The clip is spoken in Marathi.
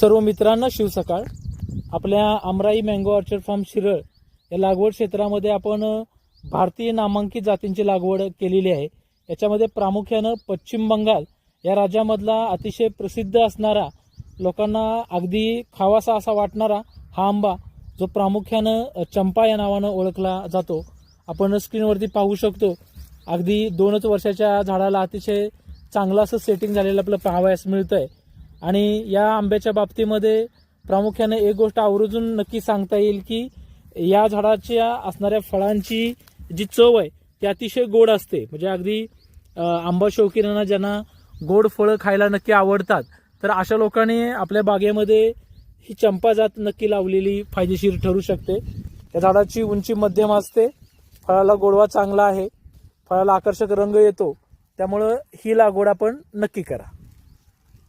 सर्व मित्रांना शिवसकाळ. आपल्या Amrai mango orchard farm Shiral या लागवड क्षेत्रामध्ये आपण भारतीय नामांकित जातींची लागवड केलेली आहे. याच्यामध्ये प्रामुख्यानं पश्चिम बंगाल या राज्यामधला अतिशय प्रसिद्ध असणारा लोकांना अगदी खावासा असा वाटणारा हा आंबा जो प्रामुख्यानं चंपा या नावानं ओळखला जातो. आपण स्क्रीनवरती पाहू शकतो अगदी दोनच वर्षाच्या झाडाला अतिशय चांगलं असं सेटिंग झालेलं आपलं पाहावयास आहे आणि या आंब्याच्या बाबतीमध्ये प्रामुख्याने एक गोष्ट आवर्जून नक्की सांगता येईल की या झाडाच्या असणाऱ्या फळांची जी चव आहे ती अतिशय गोड असते. म्हणजे अगदी आंबा शौकीनांना ज्यांना गोड फळं खायला नक्की आवडतात तर अशा लोकांनी आपल्या बागेमध्ये ही चंपा जात नक्की लावलेली फायदेशीर ठरू शकते. या झाडाची उंची मध्यम असते फळाला गोडवा चांगला आहे फळाला आकर्षक रंग येतो त्यामुळं ही लागवड आपण नक्की करा.